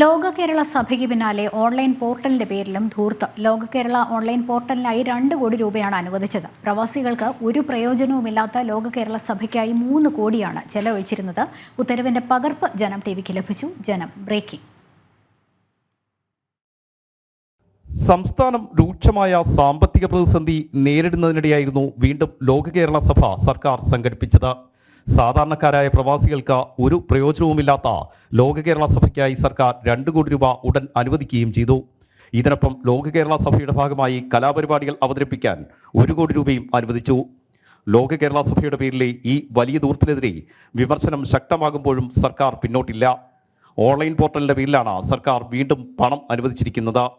ലോക കേരള സഭയ്ക്ക് പിന്നാലെ ഓൺലൈൻ പോർട്ടലിന്റെ പേരിലും ധൂർത്ത്. ലോക കേരള ഓൺലൈൻ പോർട്ടലിനായി രണ്ട് കോടി രൂപയാണ് അനുവദിച്ചത്. പ്രവാസികൾക്ക് ഒരു പ്രയോജനവുമില്ലാത്ത ലോക കേരള സഭയ്ക്കായി മൂന്ന് കോടിയാണ് ചെലവഴിച്ചിരുന്നത്. ഉത്തരവിന്റെ പകർപ്പ് ജനം ടി വിക്ക് ലഭിച്ചു. ജനം ബ്രേക്കിംഗ്. സംസ്ഥാനം രൂക്ഷമായ സാമ്പത്തിക പ്രതിസന്ധി നേരിടുന്നതിനിടെയായിരുന്നു വീണ്ടും ലോക കേരള സഭ സർക്കാർ സംഘടിപ്പിച്ചത്. സാധാരണക്കാരായ പ്രവാസികൾക്ക് ഒരു പ്രയോജനവുമില്ലാത്ത ലോക കേരള സഭയ്ക്കായി സർക്കാർ രണ്ട് കോടി രൂപ ഉടൻ അനുവദിക്കുകയും ചെയ്തു. ഇതിനൊപ്പം ലോക കേരള സഭയുടെ ഭാഗമായി കലാപരിപാടികൾ അവതരിപ്പിക്കാൻ ഒരു കോടി രൂപയും അനുവദിച്ചു. ലോക കേരള സഭയുടെ പേരിലെ ഈ വലിയ ദൂരത്തിനെതിരെ വിമർശനം ശക്തമാകുമ്പോഴും സർക്കാർ പിന്നോട്ടില്ല. ഓൺലൈൻ പോർട്ടലിന്റെ പേരിലാണ് സർക്കാർ വീണ്ടും പണം അനുവദിച്ചിരിക്കുന്നത്.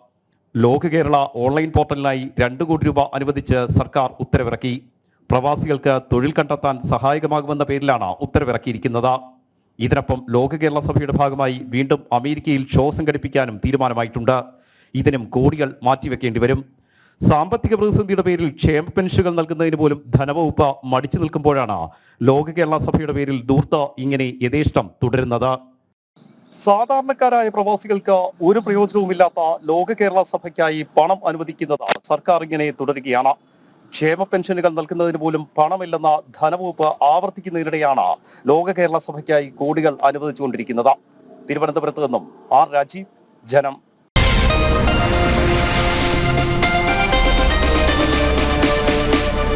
ലോക കേരള ഓൺലൈൻ പോർട്ടലിനായി രണ്ട് കോടി രൂപ അനുവദിച്ച് സർക്കാർ ഉത്തരവിറക്കി. പ്രവാസികൾക്ക് തൊഴിൽ കണ്ടെത്താൻ സഹായകമാകുമെന്ന പേരിലാണ് ഉത്തരവിറക്കിയിരിക്കുന്നത്. ഇതിനൊപ്പം ലോക കേരള സഭയുടെ ഭാഗമായി വീണ്ടും അമേരിക്കയിൽ ഷോ സംഘടിപ്പിക്കാനും തീരുമാനമായിട്ടുണ്ട്. ഇതിനും കോടികൾ മാറ്റിവെക്കേണ്ടി വരും. സാമ്പത്തിക പ്രതിസന്ധിയുടെ പേരിൽ ക്ഷേമ പെൻഷനുകൾ നൽകുന്നതിന് പോലും ധനവകുപ്പ് മടിച്ചു നിൽക്കുമ്പോഴാണ് ലോക കേരള സഭയുടെ പേരിൽ ദൂർത്ത ഇങ്ങനെ യഥേഷ്ടം തുടരുന്നത്. സാധാരണക്കാരായ പ്രവാസികൾക്ക് ഒരു പ്രയോജനവുമില്ലാത്ത ലോക കേരള സഭയ്ക്കായി പണം അനുവദിക്കുന്നത് സർക്കാർ ഇങ്ങനെ തുടരുകയാണ്. ക്ഷേമ പെൻഷനുകൾ നൽകുന്നതിന് പോലും പണമില്ലെന്ന ധനവകുപ്പ് ആവർത്തിക്കുന്നതിനിടെയാണ് ലോക കേരള സഭയ്ക്കായി കോടികൾ അനുവദിച്ചുകൊണ്ടിരിക്കുന്നത്. തിരുവനന്തപുരത്ത് നിന്നും ആർ രാജീവ് ജനം